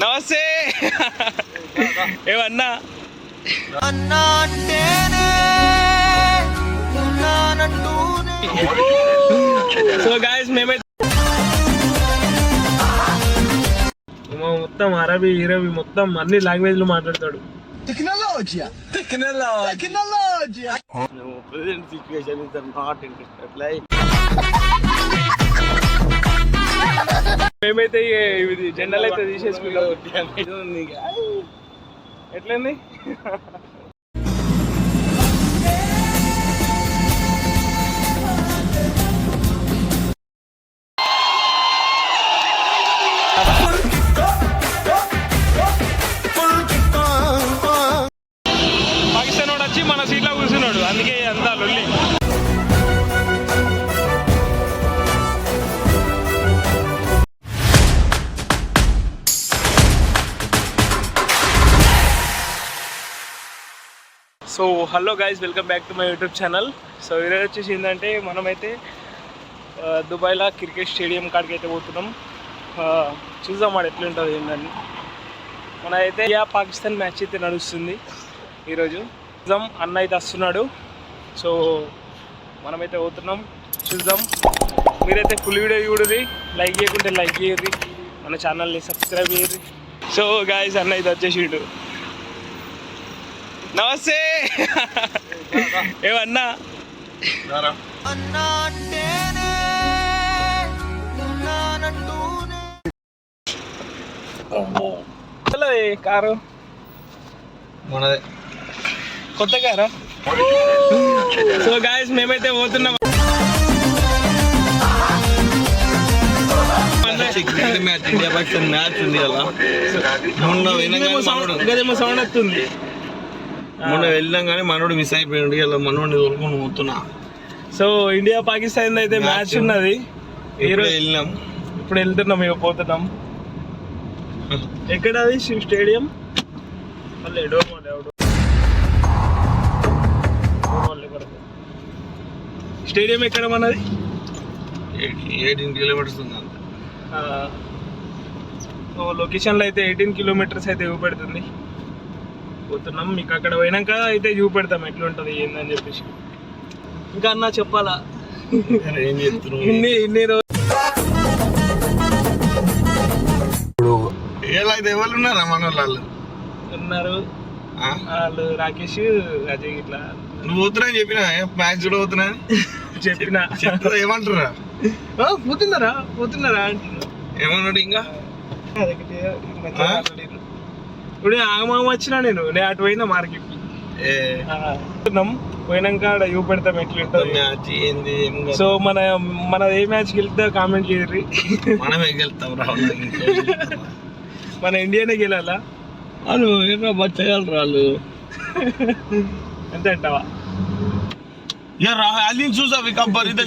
నమస్తే. ఏమన్నా? అన్నా మేమే మొత్తం అరబీ ఇరవి మొత్తం అన్ని లాంగ్వేజ్లో మాట్లాడతాడు. టెక్నాలజీ టెక్నాలజీ టెక్నాలజీ ప్రెసెంట్ మేమైతే ఇది జెండాలు అయితే తీసేసుకున్నాం ఎట్లయింది so hello guys welcome back to my YouTube channel so ఈరోజు వచ్చేసి ఏంటంటే మనమైతే దుబాయ్లో క్రికెట్ స్టేడియం కాడికి అయితే పోతున్నాం చూద్దాం వాడు ఎట్లుంటుంది ఏంటని మన అయితే ఇండియా పాకిస్తాన్ మ్యాచ్ అయితే నడుస్తుంది ఈరోజు. చూద్దాం అన్న అయితే వస్తున్నాడు. సో మనమైతే పోతున్నాం. చూద్దాం. మీరైతే ఫుల్ వీడియో చూడది లైక్ చేయకుంటే లైక్ చేయరు మన ఛానల్ని సబ్స్క్రైబ్ చేయరు సో గాయస్ అన్న అయితే వచ్చేసిండు. నమస్తే. ఏమన్నా? హలో ఏ కారు? మనదే. కొత్త కారా? సో గాయస్ మేమైతే పోతున్నాం. మ్యాచ్ ఇండియా పాకిస్తాన్ మ్యాచ్ ఉంది మొన్న కానీ మనోడు గదేమో సౌండ్ వస్తుంది. మొన్న వెళ్ళినాం కానీ మనోడు మిస్ అయిపోయాడు. ఇలా మనోడిని తోలుకొని పోతున్నా. సో ఇండియా పాకిస్తాన్ అయితే. మ్యాచ్ ఉన్నది. ఈరోజు వెళ్ళినాం. ఇప్పుడు వెళ్తున్నాం ఇక పోతున్నాం. ఎక్కడ అది? స్టేడియం? మళ్ళీ ఎవడు? స్టేడియం ఎక్కడ మనది? ఎయిటీన్ కిలోమీటర్స్ ఉంది అంత. లొకేషన్లో అయితే ఎయిటీన్ కిలోమీటర్స్ అయితే చూపెడుతుంది పోతున్నాం మీకు అక్కడ పోయినాక అయితే చూపెడతాం ఎట్లుంటుంది ఏందని చెప్పేసి ఇంకా అన్న చెప్పాలా ఏం ఇన్ని ఇన్ని రోజులు ఎలా అయితే ఎవరు ఉన్నారా మన వాళ్ళు ఉన్నారు ఆ? వాళ్ళు రాకేష్ అజయ్ ఇట్లా నువ్వు పోతున్నా అని చెప్పినా మ్యాచ్ కూడా పోతున్నా చెప్పిన ఏమంటారా ఆ, పోతున్నారా పోతున్నారా అంటున్నారు ఏమన్నాడు ఇంకా అదొకటి. ఇప్పుడు ఆగమా వచ్చినా నేను నేను అటు పోయినా మార్కెట్ పోయినాక యూ పెడతాం ఎట్లుంటుంది సో మన మన ఏ మ్యాచ్ గెలుతా కామెంట్ చేయరు మనమే గెలుతాం రాహుల్ మన ఇండియానే గెలాలా? వాళ్ళు ఎర్ర చేయాలి రాళ్ళు ఎంత అంటావా? यार अली चूसा भी कब्बर इधर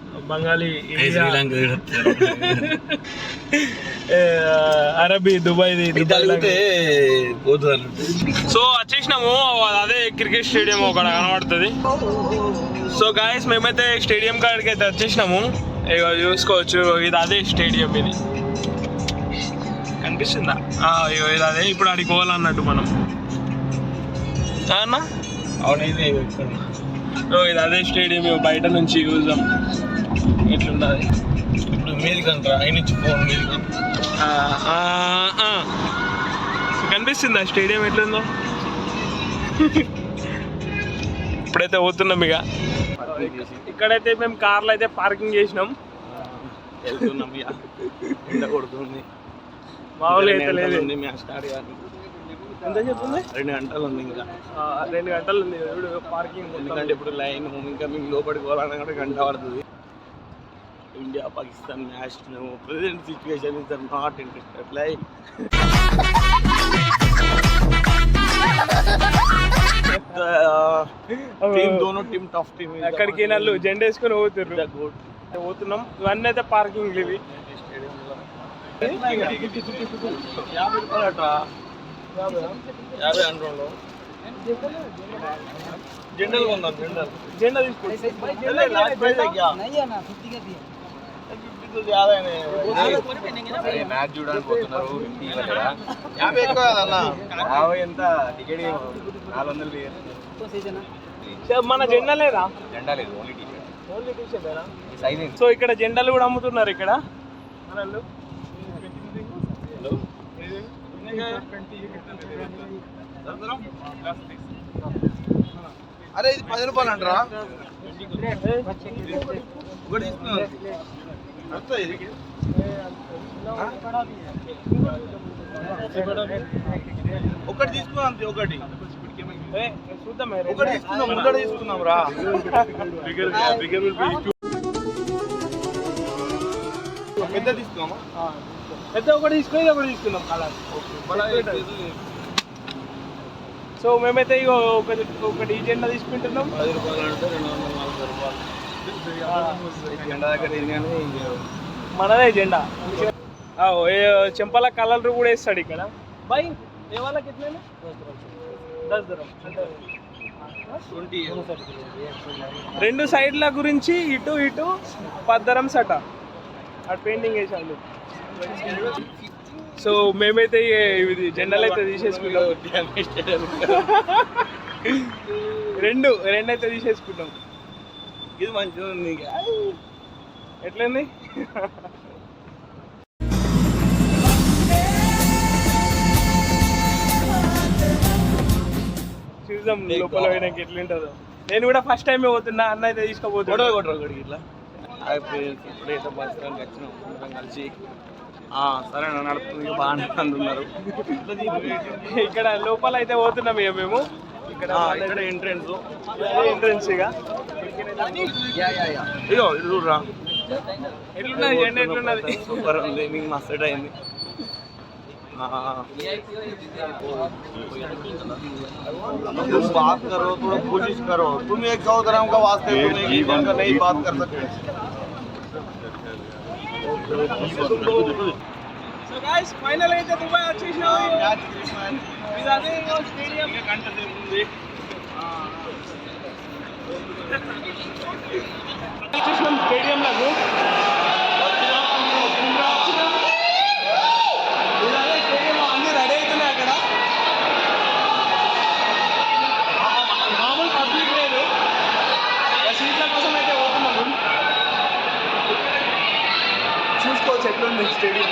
అరబీ దుబాయ్ సో వచ్చేసినాము. అదే క్రికెట్ స్టేడియం ఒకటి కనబడుతుంది. సో గాయస్ మేమైతే స్టేడియం కాడికి అయితే వచ్చేసినాము. ఇక చూసుకోవచ్చు. ఇది అదే స్టేడియం ఇది. కనిపిస్తుందా? ఇది అదే. ఇప్పుడు అడిగి పోవాలన్నట్టు మనం. అన్న అవునైతే ఓ, ఇది అదే స్టేడియం బయట నుంచి చూద్దాం. ఎట్లున్నది ఇప్పుడు మీది కంటారా ఆయన నుంచి ఫోన్ మీది ఆ, ఆ, ఆ. కనిపిస్తుందా? స్టేడియం ఎట్లుందో? ఇప్పుడైతే పోతున్నాం ఇక. ఇక్కడైతే మేము కార్లో అయితే పార్కింగ్ చేసినాం. వెళ్తున్నాం ఇక. ఎండ కొడుతుంది. మామూలుగా అయితే లేదు. మ్యాచ్ స్టార్ట్ కాదు ఎంత చెప్తుంది రెండు గంటలు ఉంది ఇంకా. ఆ, రెండు గంటలు ఉంది ఇప్పుడు పార్కింగ్ ఎందుకంటే ఇప్పుడు లైన్ ఇన్కమింగ్ లోపలికి పోవాలన్నా కూడా గంట పడుతుంది. India Pakistan match present situation is or not interested like team Dono team tough team అక్కడికి నల్లు జెండా వేసుకొని గుడ్ పోతున్నాం. ఇవన్నీ అయితే పార్కింగ్ ఇవి యాభై జెండల్ కొందాం జెండల్. జెండా తీసుకో. మ్యాచ్ చూడడానికి పోతున్నారు ఫిఫ్టీ కదా యాభై ఎక్కువ కదన్నా యాభై ఎంత టికెట్ నాలుగు వందలు వేయాలి. మన జెండా లేదా? జెండా లేదు ఓన్లీ టీషర్ట్ సో ఇక్కడ జెండాలు కూడా అమ్ముతున్నారు ఇక్కడ. అరే ఇది పది రూపాయలు అంటారా? ఒకటి తీసుకున్నాం అంతే ఒకటి. చూద్దాం ఒకటి తీసుకుందాం ముందర తీసుకుందాం రా. పెద్ద తీసుకున్నామా పెద్ద ఒకటి తీసుకుని ఒకటి తీసుకుందాం కలర్ సో మేమైతే ఇగో ఒకటి ఒకటి ఈ జెండా తీసుకుంటున్నాం. పది రూపాయలు అంటే రెండు వందల నలభై రూపాయలు. జెండా దగ్గర మనదే జెండా ఆ, ఏ చెంపల కలర్ కూడా వేస్తాడు ఇక్కడ. బై ఏ వాళ్ళకి ఎట్లా దస్ దరం. రెండు సైడ్ల గురించి ఇటు ఇటు పద్దరం సట. అటు పెయింటింగ్ వేసాడు సో మేమైతే ఇది జెండాలు అయితే తీసేసుకున్నాం రెండు రెండు అయితే తీసేసుకున్నాం ఇది మంచిగా ఉంది ఎట్లయింది చూద్దాం లోపల పోయినాక ఎట్లుంటుందో. నేను కూడా ఫస్ట్ టైం పోతున్నా అన్న అయితే గొడవ తీసుకోబోతున్నా కొట్టరు ఒకటి ఇట్లా? హాయ్ ఫ్రెండ్స్ ఇప్పుడైతే బస్ స్టాండ్కి వచ్చినాం అందరం కలిసి. సరే నడుపుతుంది బాగానే అంటున్నారు ఇక్కడ లోపల అయితే పోతున్నాం ఇక మేము. ఇక్కడ ఆ, ఇక్కడ ఎంట్రెన్స్ ఎంట్రన్స్ ఇక ఇగో ఇది చూడరా ఎట్లున్నది జెండా ఎట్లున్నది సూపర్ ఉంది మీకు మస్తు అయింది हाँ तुम बात करो थोड़ा कोशिश करो तुम एक सौ ग्राम का वास्ते तुम एक ही का नहीं बात कर सकते సో గాయ్స్ ఫైనల్ అయితే స్టేడియంలకు అన్ని రెడీ అవుతున్నాయి అక్కడ. మామూలు పబ్లిక్ లేదు. సీట్ల కోసం అయితే పోతున్నాము చూసుకోవచ్చు ఎట్లుంది స్టేడియం.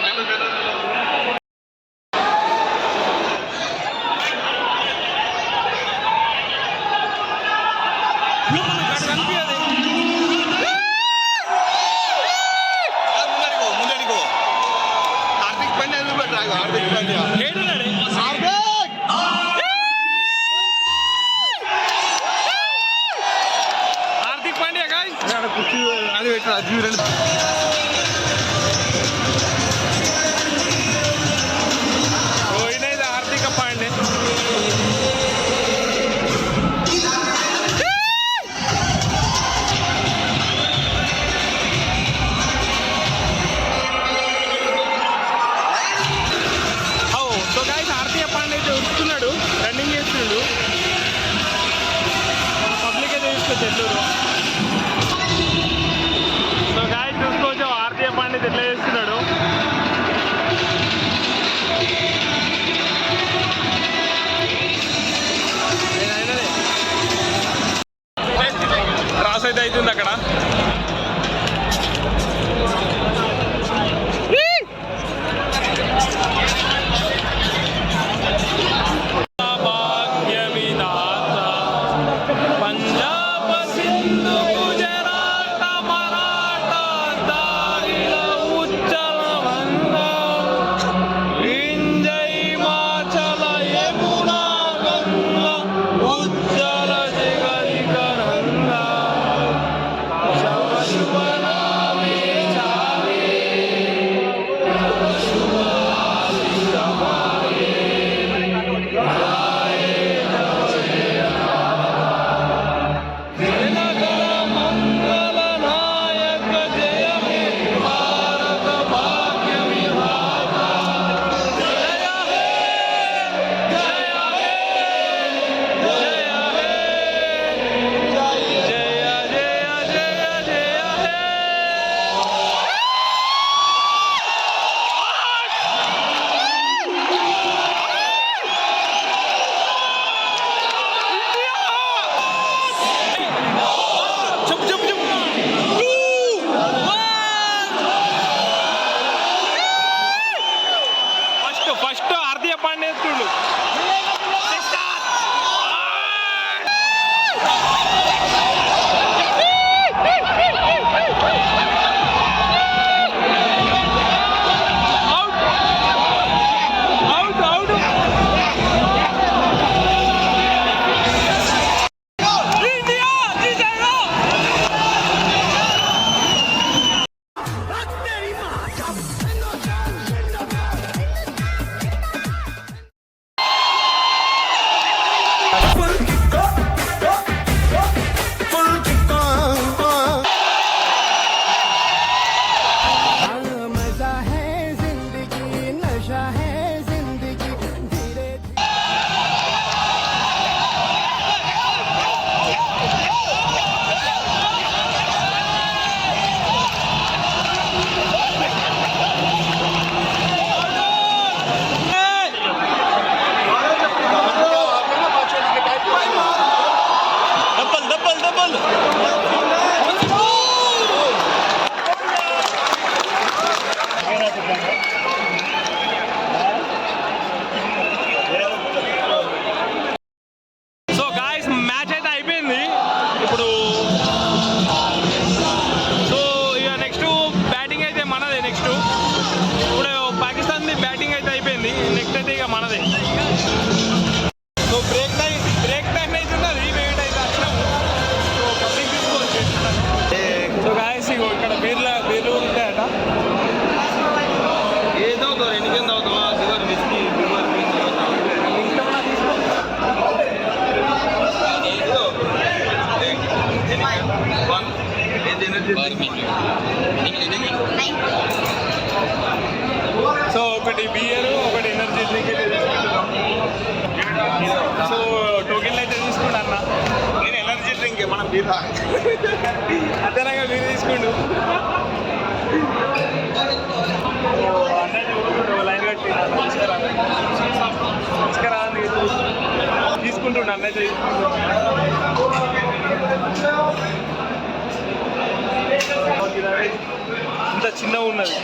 ఇంత చిన్నగా ఉన్నది.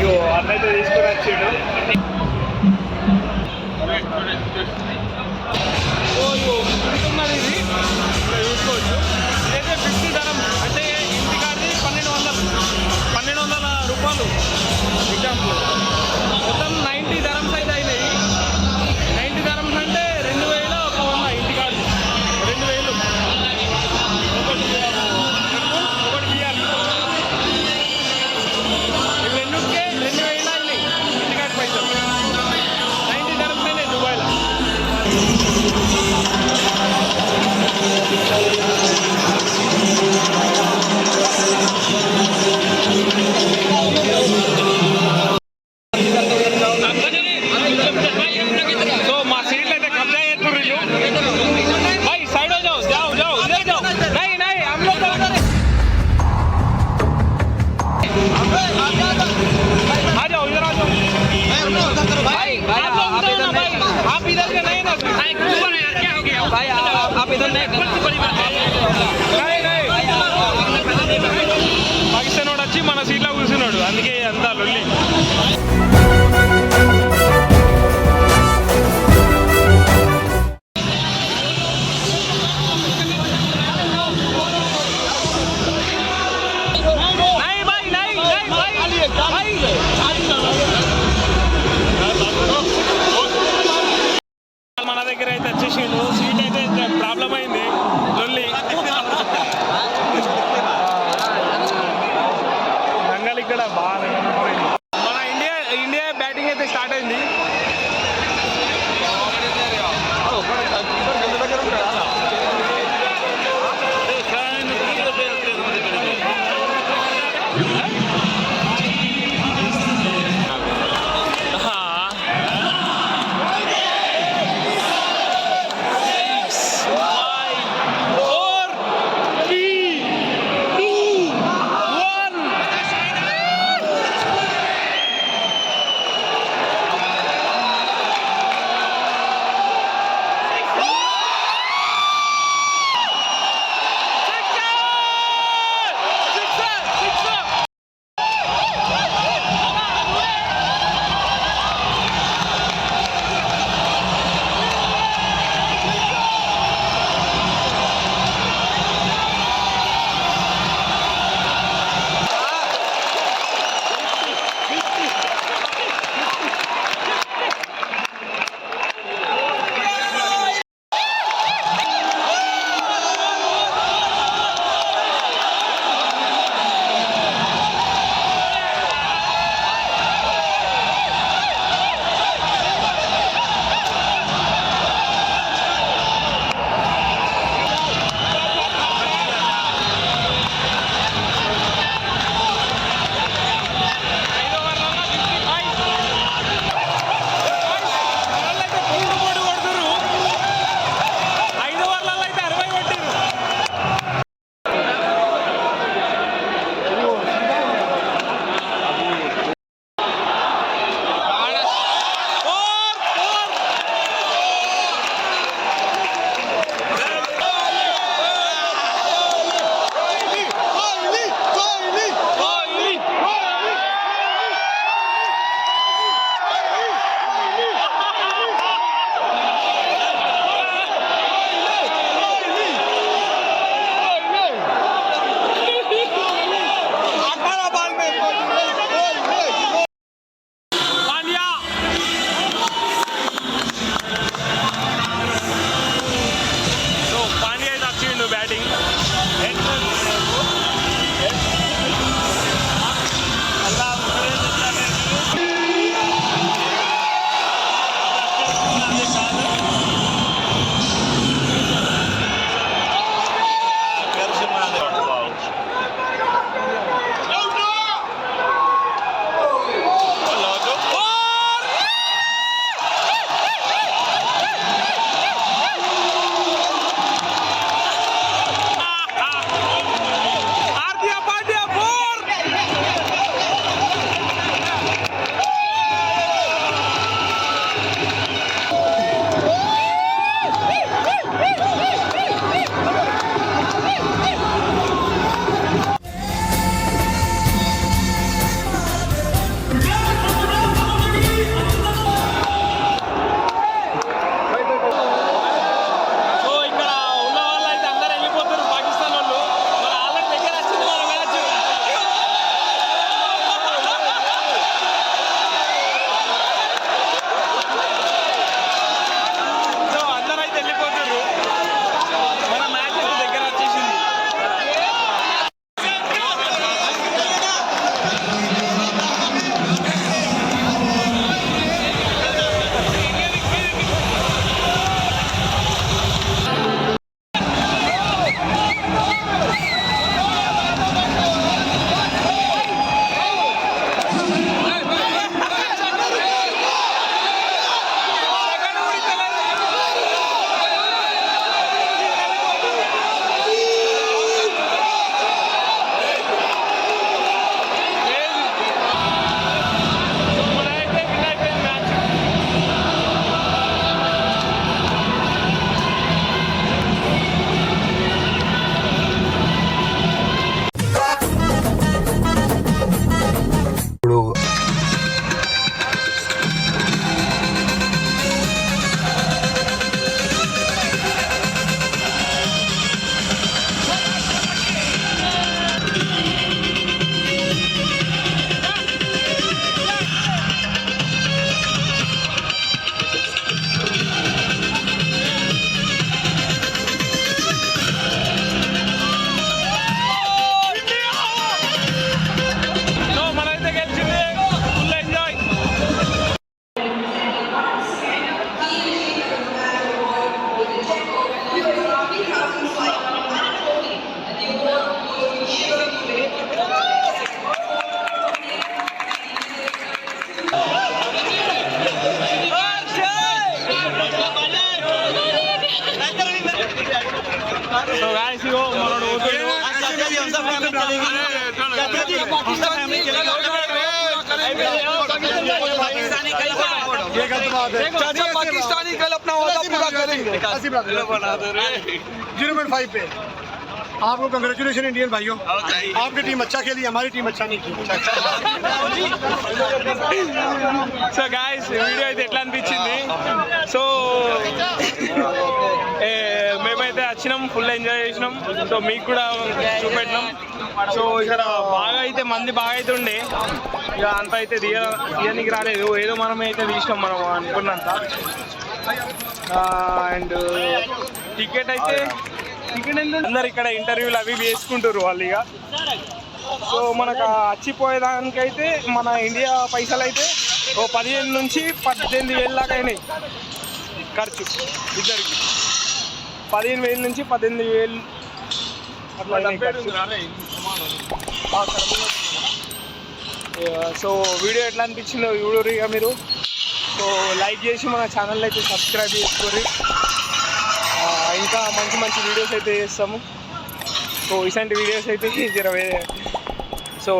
ఇగో అన్నైతే తీసుకొని వచ్చాడు. ¿Cuál es tu zero point five पे आपको कंग्रेचुलेशन इंडियन भाइयों आपकी टीम अच्छा खेली हमारी टीम अच्छा नहीं खेली సో గాయస్ వీడియో అయితే ఎట్లా అనిపించింది సో ఏ, మేమైతే వచ్చినాం ఫుల్ ఎంజాయ్ చేసినాం సో మీకు కూడా చూపెట్టినాం సో ఇక్కడ బాగా అయితే మంది బాగా అయితే ఉండే ఇక అంత అయితే తీయ తీయనికి రాలేదు ఏదో మనం అయితే తీసినాం మనం అనుకున్నంత అండ్ టికెట్ అయితే టికెట్ అందరు ఇక్కడ ఇంటర్వ్యూలు అవి వేసుకుంటారు వాళ్ళు ఇక. సో మనకు వచ్చిపోయేదానికైతే మన ఇండియా పైసలు అయితే ఓ పదిహేను నుంచి పద్దెనిమిది వేల దాకా అయినాయి ఖర్చు ఇద్దరికి. పదిహేను వేల నుంచి పద్దెనిమిది వేలు అట్లా సో వీడియో ఎట్లా అనిపించిందో చూడరు ఇక మీరు. సో లైక్ చేసి మన ఛానల్ అయితే సబ్స్క్రైబ్ చేసుకోరు ఇంకా మంచి మంచి వీడియోస్ అయితే చేస్తాము. సో ఇలాంటి వీడియోస్ అయితే ఇరవై. సో